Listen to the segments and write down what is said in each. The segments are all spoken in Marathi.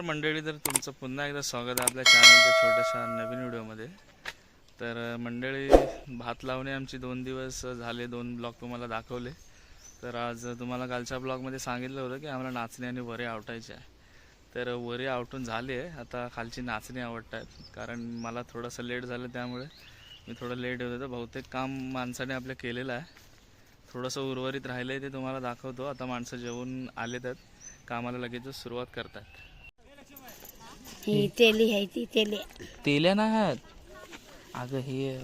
नमस्कार मंडळी तर तुमचं पुन्हा एकदा स्वागत आहे आपल्या चॅनलच्या छोट्याशा नवीन व्हिडिओमध्ये. तर मंडळी भात लावणे आमची दोन दिवस झाले दोन ब्लॉग तुम्हाला दाखवले. तर आज तुम्हाला कालच्या ब्लॉगमध्ये सांगितलं होतं की आम्हाला नाचणी आणि वरे आवटायचे आहे. तर वरे आवटून झाले आहे. आता खालची नाचणी आवडत आहेत. कारण मला थोडंसं लेट झालं त्यामुळे मी थोडं लेट होतं. तर बहुतेक काम माणसाने आपलं केलेलं आहे. थोडंसं उर्वरित राहिलं आहे ते तुम्हाला दाखवतो. आता माणसं जेवून आले आहेत. कामाला लगेचच सुरुवात करतात. ही तेली आहे ती तेली. तेल्या नाही आहेत? अगं हे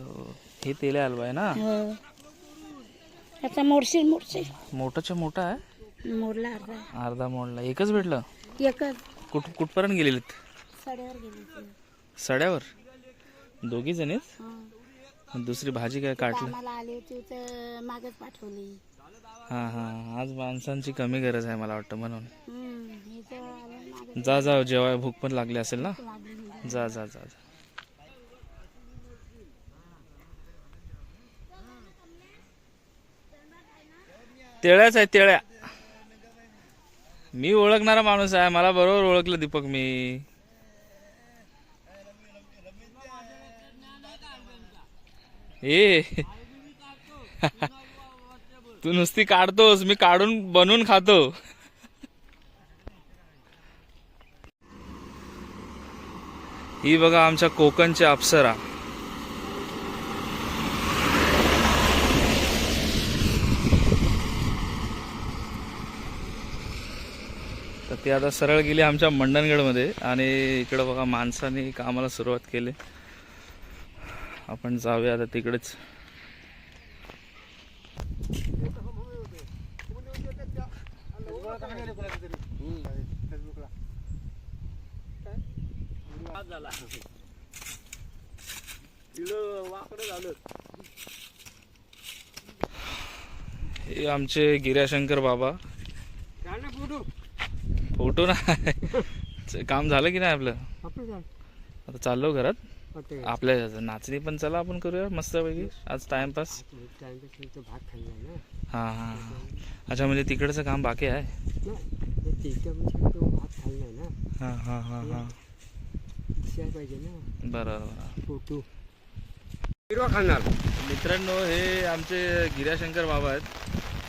हे तेल्या हलवा आहे ना? हो. आता मोडशील मोडशील. मोठाच्या मोठा आहे? मोडला अर्धा. अर्धा मोडला. एकच भेटलं? एकच. कुठ कुठपर्यंत गेलेलीत? साड्यावर गेली ती. सड्यावर? दोघी जणीत हो. दुसरी भाजी काय काढली कामाला आली होती तर मागच पाठवली. हां हां आज माणसांची कमी गरज आहे मला वाटतं म्हणून. हम्म, ही जवळ आलं मागच जा जा जेव्हा भूक पण लागली असेल ना? जा जा जा जा. तेळ्याच आहे तेळ्या. मी ओळखणारा माणूस आहे मला बरोबर ओळखलं दीपक मी. ए. तू नुसती काढतोस मी काढून बनवून खातो. ही बघा आमच्या कोकणची अप्सरा. तर ती आता सरळ गेली आमच्या मंडणगडमध्ये आणि इकडं बघा माणसाने कामाला सुरुवात केली. आपण जाऊया आता तिकडेच. हे आमचे गिर्याशंकर बाबा. फोटो? नाही काम झालं की नाही आपलं? आता चाललो घरात. आपल्या नाचणी पण चला आपण करूया मस्तपैकी. आज टाइमपास हा हा हा. अच्छा म्हणजे तिकडचं काम बाकी आहे? हा हा हा हा. हिरवा खाणार. मित्रांनो हे आमचे गिर्याशंकर बाबा आहेत.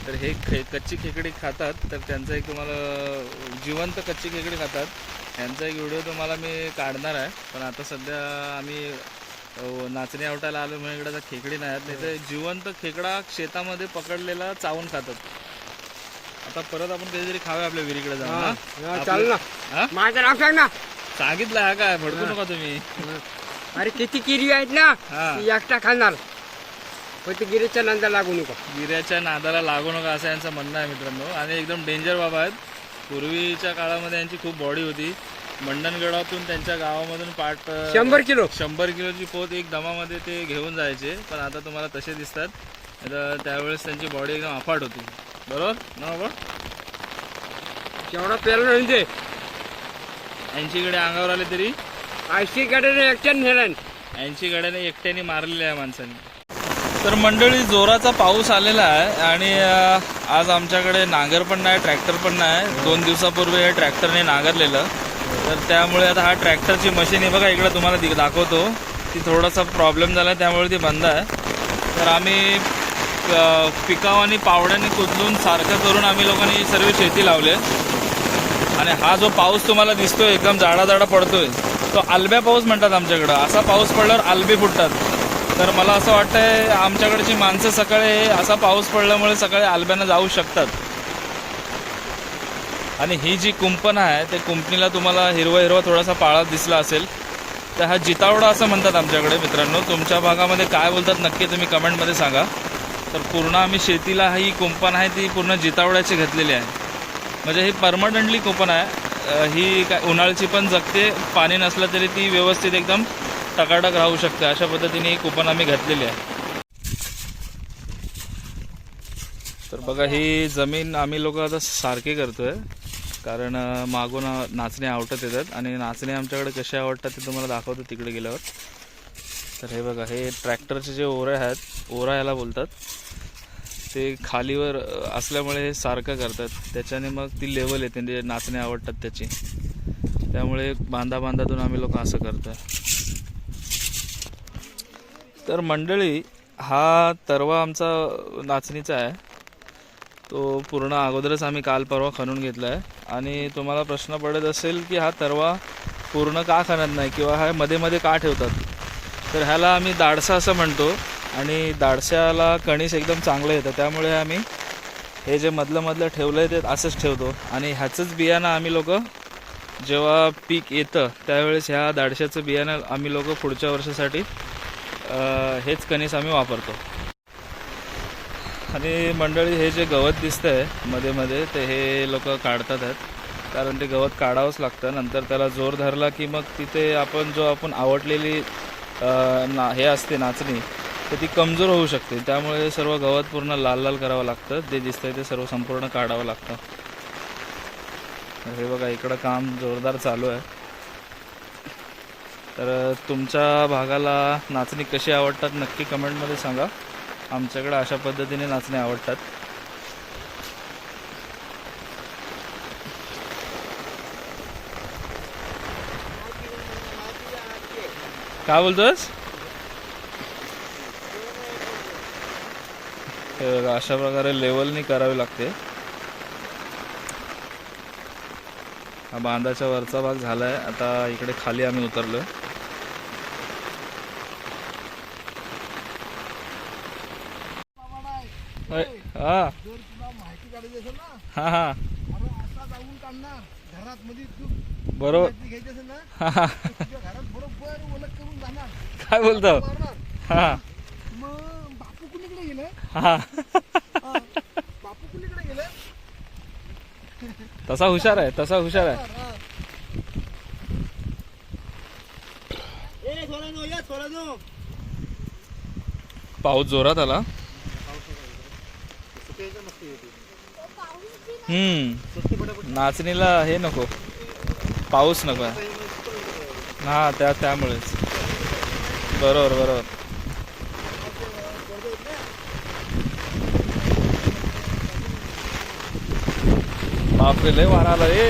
तर हे खे कच्ची खेकडी खातात. तर त्यांचा एक तुम्हाला जिवंत कच्ची खेकडी खातात. यांचा एक व्हिडिओ तुम्हाला मी काढणार आहे. पण आता सध्या आम्ही नाचणी आवटायला आलो म्हणून इकडे आता खेकडी नाही आहेत. नाही तर जिवंत खेकडा शेतामध्ये पकडलेला चावून खातात. आता परत आपण कधीतरी खाऊया आपल्या विहिरीकडे जाऊन हा, हा? हा, चाल ना. हा? माझं नाव सांग ना. सांगितलं हा काय भडकू नका तुम्ही. अरे किती किरी आहेत ना? हा. ती एकटा खाणार. पण ते गिरीच्या नंतर लागू नको. गिऱ्याच्या नादाला लागू नका असं यांचं म्हणणं आहे मित्रांनो. आणि एकदम डेंजर बाबा आहेत. पूर्वीच्या काळामध्ये यांची खूप बॉडी होती. मंडणगडातून त्यांच्या गावामधून पाठ अं, शंभर किलो. शंभर किलोची पोत एक दमामध्ये ते घेऊन जायचे. पण आता तुम्हाला तसे दिसतात. तर त्यावेळेस त्यांची बॉडी एकदम अफाट होती. बरोबर? ना बाबा? केवढा पेला म्हणजे ऐंशी गडे अंगावर आले तरी? ऐंशी कडे एकट्याने नेलं ऐंशी गड्याने एकट्याने मारलेले आहे माणसाने. तर मंडळी जोराचा पाऊस आलेला आहे आणि अं, आज आमच्याकडे नांगर पण नाही ट्रॅक्टर पण नाही. दोन दिवसापूर्वी हे ट्रॅक्टरने नांगरलेलं. तर त्यामुळे आता हा ट्रॅक्टरची मशीन आहे. बघा इकडे तुम्हाला ती दाखवतो. ती थोडासा प्रॉब्लेम झाला त्यामुळे ती बंद आहे. तर आम्ही अं, पिकाव आणि पावड्याने कुदलून सारखं करून आम्ही लोकांनी सर्व शेती लावले आणि हा जो पाऊस तुम्हाला दिसतोय एकदम जाडा जाडा पडतोय तो आलब्या पाऊस म्हणतात आमच्याकडं. असा पाऊस पडल्यावर आलबे फुटतात. तर मला असं वाटतंय आमच्याकडची माणसं सकाळी असा पाऊस पडल्यामुळे सकाळी आलब्यानं जाऊ शकतात. आणि ही जी कुंपण आहे त्या कुंपणीला तुम्हाला हिरवा हिरवा थोडासा पाळा दिसला असेल. तर हा जितावडा असं म्हणतात आमच्याकडे मित्रांनो. तुमच्या भागामध्ये काय बोलतात नक्की तुम्ही कमेंटमध्ये सांगा. तर पूर्ण आम्ही शेतीला ही कुंपण आहे ती पूर्ण जितावड्याची घेतलेली आहे. म्हणजे ही परमनंटली कुपन आहे. ही काय उन्हाळ्याची पण जगते पाणी नसलं तरी ती व्यवस्थित एकदम टकाटक राहू शकते. अशा पद्धतीने ही कुपन आम्ही घातलेली आहे. तर बघा ही जमीन आम्ही लोक आता सारखी करतोय. कारण मागून नाचणे आवडत येतात आणि नाचणे आमच्याकडे कसे आवडतात ते तुम्हाला दाखवतो तिकडे गेल्यावर. तर हे बघा हे ट्रॅक्टरचे जे ओरे आहेत ओरा याला बोलतात. ते खालीवर असल्यामुळे हे सारखं करतात. त्याच्याने मग ती लेवल येते म्हणजे नाचणे आवडतात त्याची. त्यामुळे बांधा बांधातून आम्ही लोक असं करतात. तर मंडळी हा तरवा आमचा नाचणीचा आहे. तो पूर्ण अगोदरच आम्ही काल परवा खणून घेतला आहे आणि तुम्हाला प्रश्न पडत असेल की हा तरवा पूर्ण का खणत नाही किंवा हा मध्ये मध्ये का ठेवतात? तर ह्याला आम्ही दाडसा असं म्हणतो. आणि दाडशाला कणीस एकदम चांगलं येतं त्यामुळे आम्ही हे जे मधलं मधलं ठेवलं आहे ते असंच ठेवतो. आणि ह्याचंच बियाणं आम्ही लोक जेव्हा पीक येतं त्यावेळेस ह्या दाडशाचं बियाणं आम्ही लोक पुढच्या वर्षासाठी हेच कणीस आम्ही वापरतो. आणि मंडळी हे जे गवत दिसतंयमध्ये मध्ये ते हे लोक काढतात आहेत. कारण ते गवत काढावंच लागतं नंतर त्याला जोर धरला की मग तिथे आपण जो आपण आवडलेली ना हे असते नाचणी तर ती कमजोर होऊ शकते. त्यामुळे सर्व गवत पूर्ण लाल लाल करावं लागतं. जे दिसतंय ते सर्व संपूर्ण काढावं लागतं. हे बघा इकडं काम जोरदार चालू आहे. तर तुमच्या भागाला नाचणी कशी आवडतात नक्की कमेंटमध्ये सांगा. आमच्याकडे अशा पद्धतीने नाचणे आवडतात. काय बोलतोस? हे बघा अशा प्रकारे लेवलनी करावी लागते. हा बांधाच्या वरचा भाग झालाय. आता इकडे खाली आम्ही उतरलोय. होय. हा. हा हा. बरोबर. माहिती घ्यायची असेल ना हा हा तुझ्या घरात बरोबर ओळख करून जाणार काय बोलतो मारणार हा मग बापू कुणीकडे गेलं हा. बापू कुणीकडे तसा हुशार आहे तसा हुशार आहे. ए या पाऊस जोरात आला. हम्म. नाचणीला हे नको. पाऊस नको आहे. हा त्या त्यामुळेच. बरोबर बरोबर. बापरे लय वारा आला रे.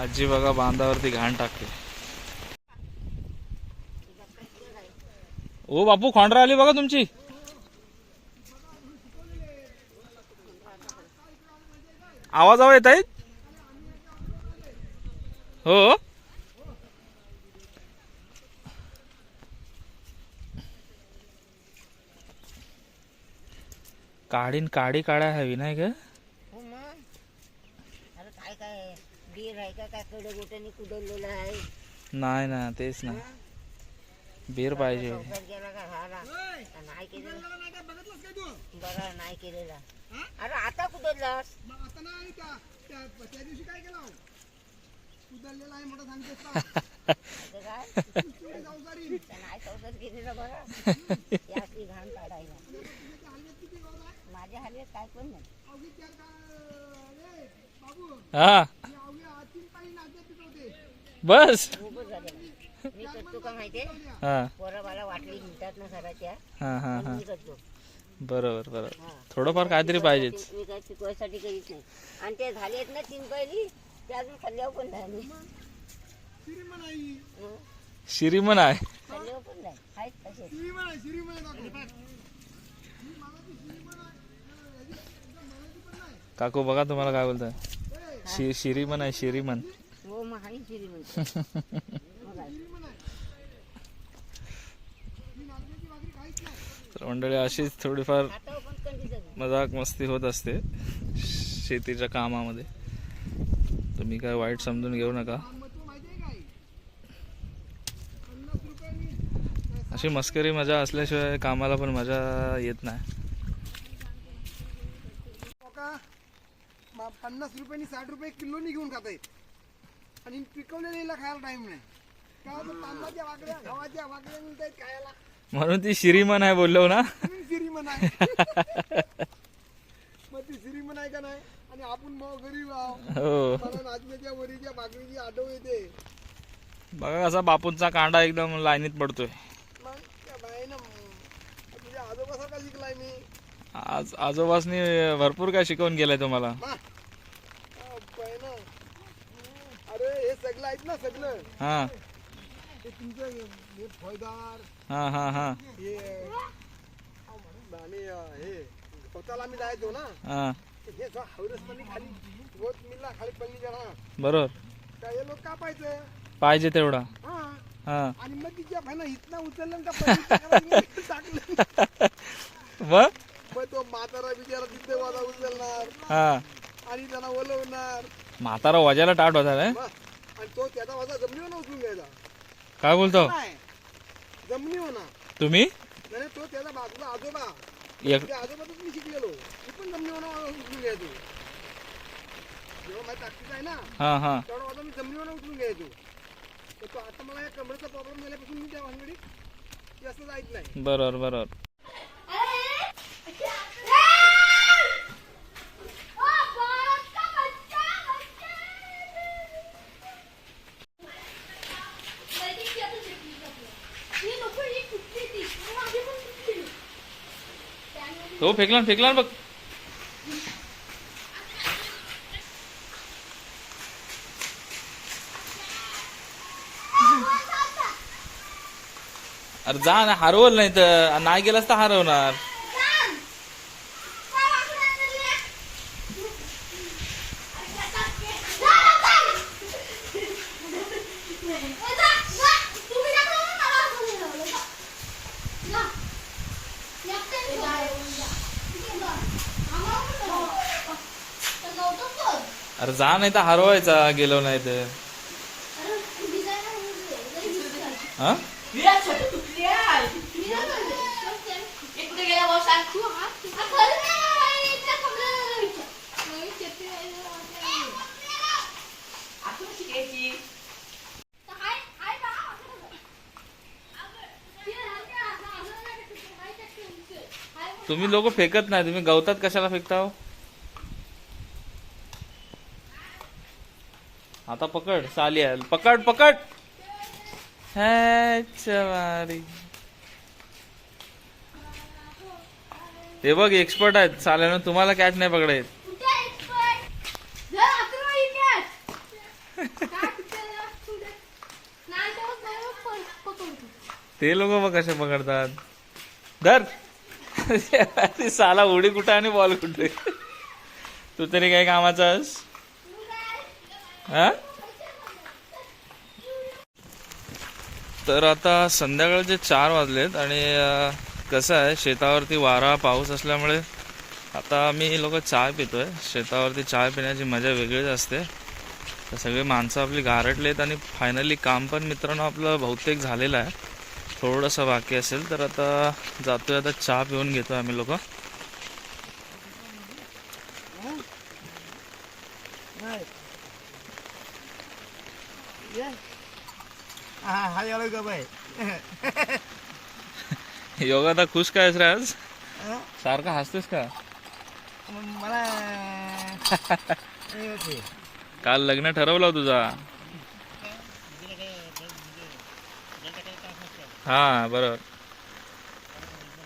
आजी बघा बांधावरती घाण टाकते. ओ बापू खोंडरा आली बघा तुमची. आवाज आवाज येत आहेत हो. काढीन काडी काढाय हवी नाही का? हो मग. अरे काय काय बीर आहे का? काय कडे गोट्याने कुदवलेलं आहे? नाही ना तेच ना. बीर पाहिजे. गेला का नाही केलेला. नाही का? बघितलंस काय तू? बघा नाही केलेला. अरे आता कुदवलास मग आता नाही त्या त्या त्या दिवशी काय केलं? उदरलेला आहे मोठा सांगतेस का? असं काय तुझी जाऊसारी त्या नाही केलेला या असली घाण काढायला माझ्या हल्ल्यात काय पण नाही हा. बस. खूपच झालं मी करतो का माहितीये हा. पोराबाला वाटली म्हणतात ना सराच्या हा हा हा. मी करतो बरोबर बरोबर. हा. थोडंफार काहीतरी पाहिजेच. मी काय शिकवायसाठी करीत नाही. आणि ते झाले आहेत ना तीन पहिली ते अजून खाल्ल्यावर पण नाही श्रीमन आहे. खाल्ल्यावर पण नाही. आहेत तसे श्रीमन आहे श्रीमन काकू. बघा तुम्हाला काय बोलताय शि शिरीमन आहे शिरीमन हो मग आहे शिरी मग आहे. तर मंडळी अशीच थोडीफार मजाक मस्ती होत असते शेतीच्या कामामध्ये तुम्ही काय वाईट समजून घेऊ नका अशी मस्करी मजा असल्याशिवाय कामाला पण मजा येत नाही का मा- पन्नास रुपयांनी साठ रुपये किलोनी घेऊन खात आहेत आणि पिकवलेल्या खायला टाइम नाही. का तर तांदळाच्या वाकड्या गव्हाच्या वाकड्या मिळत आहेत खायला? म्हणून ती श्रीमन आहे बोललो ना. श्रीमन आहे. मग ती श्रीमन आहे का नाही? आणि आपण मग गरीब आहोत. हो. नाचण्याच्या वरीच्या भाकरीची आठव येते. बघा कसा बापूंचा कांडा एकदम लाईनीत पडतोय. तुझ्या आजोबासारखा शिकलाय मी. आज आजोबासनी भरपूर काय शिकवून गेलाय तुम्हाला मा पाय ना अरे हे सगळं आहेत ना सगळं. हा. हे तुमचं हे फळदार हा हा हा. हे आणि अं, हे स्वतःला आम्ही जायचो ना. हा. हे असं हवरसपणी खाली रोज मिलला खाली पडली जाणार बरोबर. काय हे लोक कापायचं पाहिजे? तेवढा. हा. हा. आणि मग तिच्या भाईना इथनं उचललं टाकलं. मग? मग तो म्हातारा बिचारा तिथे वाजा उचलणार. हा. आणि त्यांना ओलवणार. म्हातारा वाजायला टाट होता रे. मग? आणि तो त्याचा जमिनीवर उचलून घ्यायचा काय बोलतो? नाही जमिनीवर ना तुम्ही? नाही तो त्याचा बाजूला आजोबा. एक त्या आजोबातच मी शिकलेलो. मी पण जमिनीवर उचलून घ्यायचो. जेव्हा माझी ताकद आहे ना हा हा. तेवढा वाजा मी जमिनीवर उचलून घ्यायचो. तर तो आता मला या कमरेचा प्रॉब्लेम झाल्यापासून मी त्या भानगडीत जास्त जायत नाही. बरोबर बरोबर. तो फेकला फेकला बघ. अरे जा ना हरवल नाही तर. नाही गेलास तर हरवणार. अरे जा नाही तर हरवायचा गेलो नाही तर हा तुम्ही लोक फेकत नाही तुम्ही गवतात कशाला फेकता हो? आता पकड साली आहे पकड पकड. हे बघ एक्सपर्ट आहेत. साल्यानं तुम्हाला कॅच नाही पकडायत ते लोक बघ कसे पकडतात. धर. साला उडी कुठे आणि बॉल कुठे? तू तरी काय कामाचास हा? तर आता संध्याकाळचे चार वाजलेत आणि कसं आहे शेतावरती वारा पाऊस असल्यामुळे आता आम्ही लोक चाय पितोय. शेतावरती चाय पिण्याची मजा वेगळीच असते. तर सगळे माणसं आपली गारटलेत आणि फायनली काम पण मित्रांनो आपलं बहुतेक झालेलं आहे. थोडंसं बाकी असेल तर आता जातोय आता चहा पिऊन घेतोय आम्ही लोक. का बाय योगा आता खुश काय रे आज सारखा हसतेस का मला काल लग्न ठरवलं तुझा हा बरोबर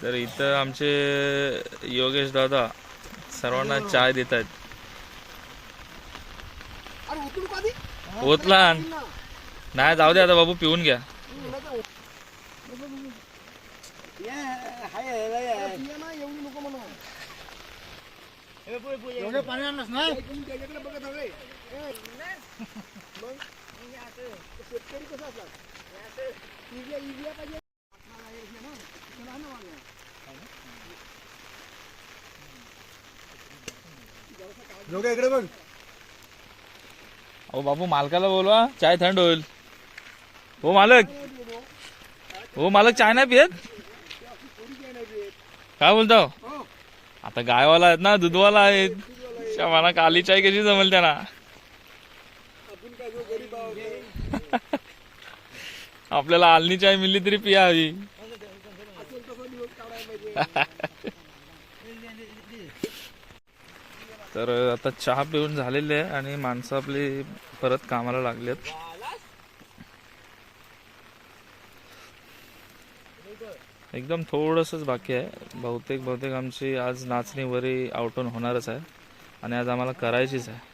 तर इथं आमचे योगेश दादा सर्वांना चाय देत आहेत ओतला नाही जाऊ दे आता बाबू पिऊन घ्या. इकडे बघ. अहो बापू मालकाला बोलवा चाय थंड होईल. हो मालक. हो मालक चाय नाही पियत? काय बोलतो? आता गायवाला आहेत ना दूधवाला आहेत. मला काली चाय कशी जमेल त्यांना? आपल्याला आलनी चाय मिळली तरी पिया हवी तर आता चहा पिऊन झालेले आहे आणि माणसं आपली परत कामाला लागलेत. एकदम थोडंसंच बाकी आहे. बहुतेक बहुतेक आमची आज नाचणी वरी आउटून होणारच आहे. आणि आज आम्हाला करायचीच आहे.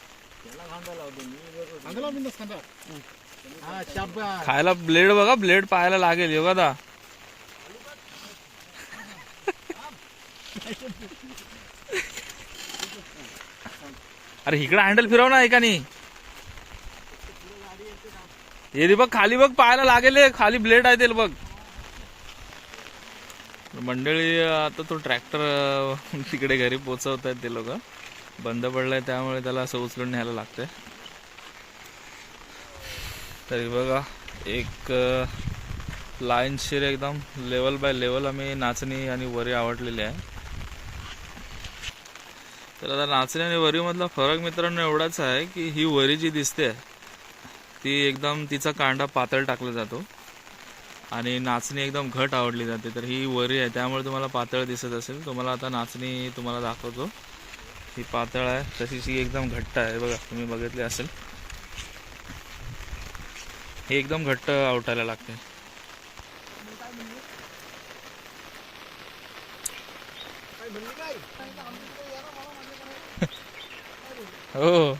खायला ब्लेड बघा ब्लेड पाहायला लागेल योगा दा अरे इकडे हँडल फिरव ना एकानी. हे बघ खाली बघ पाहायला लागेल खाली ब्लेड आहे ते बघ. मंडळी आता तो ट्रॅक्टर तिकडे घरी पोचवत आहेत ते लोक. बंद पडलाय त्यामुळे त्याला असं उचलून न्यायला लागतंय. तरी बघा एक लाईनशीर एकदम लेवल बाय लेवल आम्ही नाचणी आणि वरी आवडलेली आहे. तर आता नाचणी आणि वरीमधला फरक मित्रांनो एवढाच आहे की ही वरी जी दिसते ती एकदम तिचा कांडा पातळ टाकला जातो आणि नाचणी एकदम घट आवडली जाते. तर ही वरी आहे त्यामुळे तुम्हाला पातळ दिसत असेल. तुम्हाला आता नाचणी तुम्हाला दाखवतो. ही पातळ आहे. तशीच ही एकदम घट्ट आहे. बघा तुम्ही बघितली असेल. हे एकदम घट्ट आवटायला लागते. हो.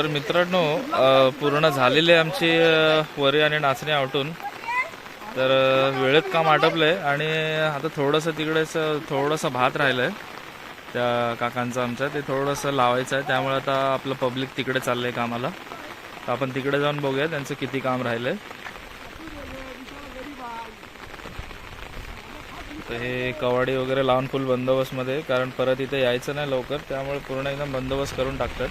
तर मित्रांनो पूर्ण झालेली आहे आमची वरी आणि नाचणी आवटून. तर वेळेत काम आटपलंय आणि आता थोडंसं तिकडेच थोडंसं भात राहिलं आहे त्या काकांचं आमच्या ते थोडंसं लावायचं आहे त्यामुळे आता आपलं पब्लिक तिकडे चाललं आहे कामाला. तर आपण तिकडे जाऊन बघूया त्यांचं किती काम राहिलं आहे हे कवाडी वगैरे लावून फुल बंदोबस्तमध्ये कारण परत इथे यायचं नाही लवकर. त्यामुळे पूर्ण एकदम बंदोबस्त करून टाकतात.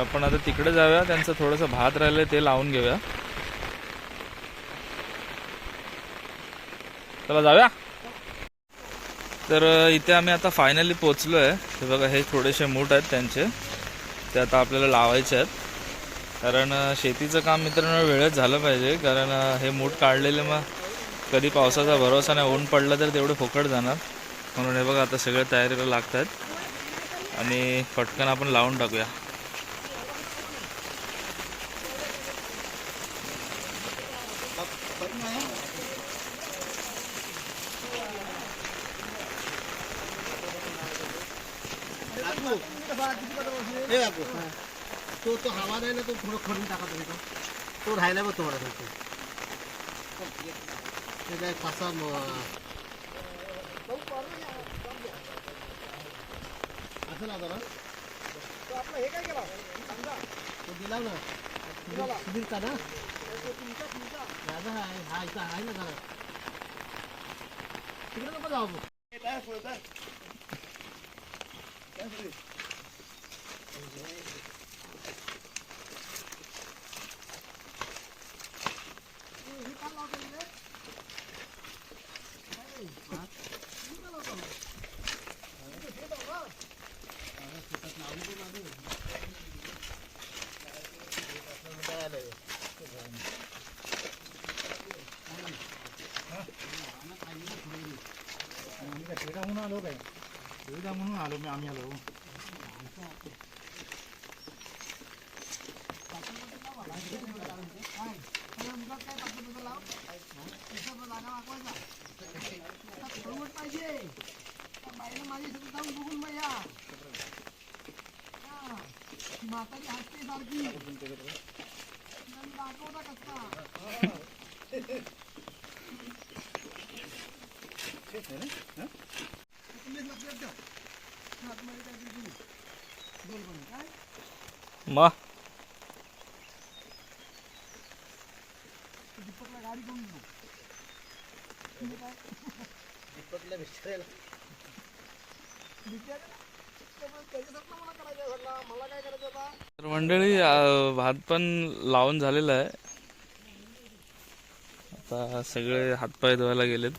तर आपण आता तिकडे जाऊया. त्यांचं थोडंसं भात राहिलंय ते लावून घेऊया. चला जाऊया. तर इथे आम्ही आता फायनली पोचलो आहे हे बघा हे थोडेसे मूठ आहेत त्यांचे. ते आता आपल्याला लावायचे आहेत. कारण शेतीचं काम मित्रांनो वेळेत झालं पाहिजे. कारण हे मूठ काढलेले मग कधी पावसाचा भरोसा नाही. ऊन पडलं तर तेवढे फुकट जाणार. म्हणून हे बघा आता सगळ्या तयारीला लागत आणि पटकन आपण लावून टाकूया तो तो हवा नाही ना तो थोडं खडून टाका तुम्ही तो तो राहिला बघ तुम्हाला सांगतो. ते काय पासा असं ना जरा आपला हे काय केला तो दिला ना. सुधीर- का ना? दादा आहे हा इथं आहे ना दादा तिकडे नको जाऊ काय धुळीला म्हणून आलो काय? धुळीला म्हणून आलो मी आम्ही आलो. म्हातारी हसते सारखी. दाखवता कसं आता तर मंडळी भात पण लावून झालेला आहे. आता सगळे हातपाय धुवायला गेलेत.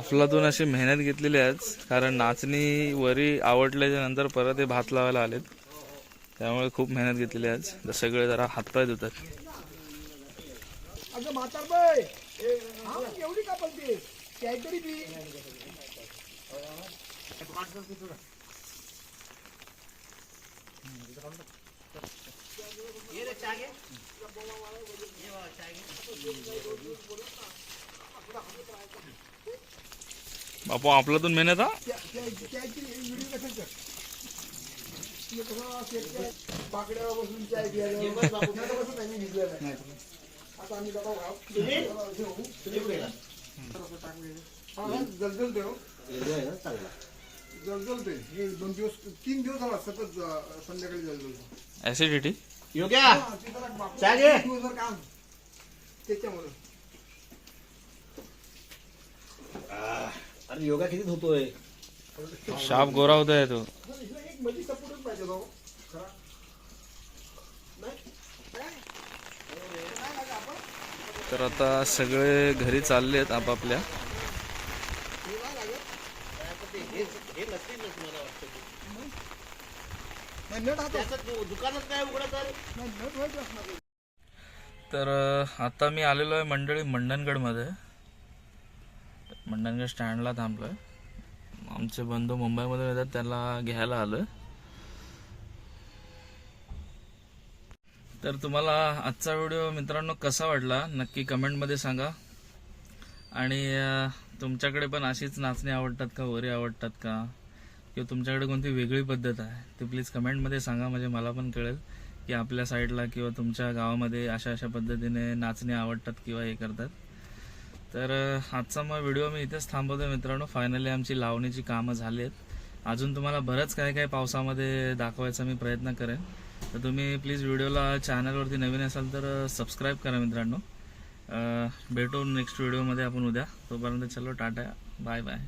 अफलातून अशी मेहनत घेतलेली आहेच कारण नाचणी वरी आवडल्याच्या नंतर परत हे भात लावायला आलेत. त्यामुळे खूप मेहनत घेतलेली आहेच. तर सगळे जरा हातपाय धुतात. बापू आपल्यातून मेहनत हा त्या- त्या- त्याची व्हिडिओ कसं कर ते कसं शेतकरी बाकड्यावर बसून चाय घ्यायला नाही बसून आम्ही भिजलेलं आहे. आता आम्ही डबा घाल. घेऊ. हा, दोन दिवस तीन दिवस झाला सतत संध्याकाळी ऍसिडिटी योग्या हा, चाय घे. काम त्याच्यामुळे अरे योगा किती धुतोय? शाप गोरा होतोय तो. एक पाहिजे तो खरा तर आता सगळे घरी चालले आहेत आपापल्या. तर आता मी आलेलो आहे मंडळी मंडणगडमध्ये. मंडणगड स्टँडला थांबलोय. आमचे बंधू मुंबईमधून येतात त्याला घ्यायला आलं तर तुम्हाला आजचा व्हिडिओ मित्रांनो कसा वाटला नक्की कमेंटमध्ये सांगा. आणि तुमच्याकडे पण अशीच नाचणी आवडतात का वरी आवडतात का? किंवा तुमच्याकडे कोणती वेगळी पद्धत आहे ती प्लीज कमेंटमध्ये सांगा म्हणजे मला पण कळेल की आपल्या साईडला किंवा तुमच्या गावामध्ये अशा अशा पद्धतीने नाचणी आवडतात किंवा हे करतात. तर आजचा मग व्हिडिओ मी इथेच थांबवतो मित्रांनो. फायनली आमची लावणीची कामं झाली आहेत अजून तुम्हाला बरंच काय काय पावसामध्ये दाखवायचा मी प्रयत्न करेन. तर तुम्ही प्लीज व्हिडिओला चॅनलवरती नवीन असाल तर सबस्क्राईब करा मित्रांनो. भेटू नेक्स्ट व्हिडिओमध्ये आपण उद्या. तोपर्यंत चलो टाटा. Bye bye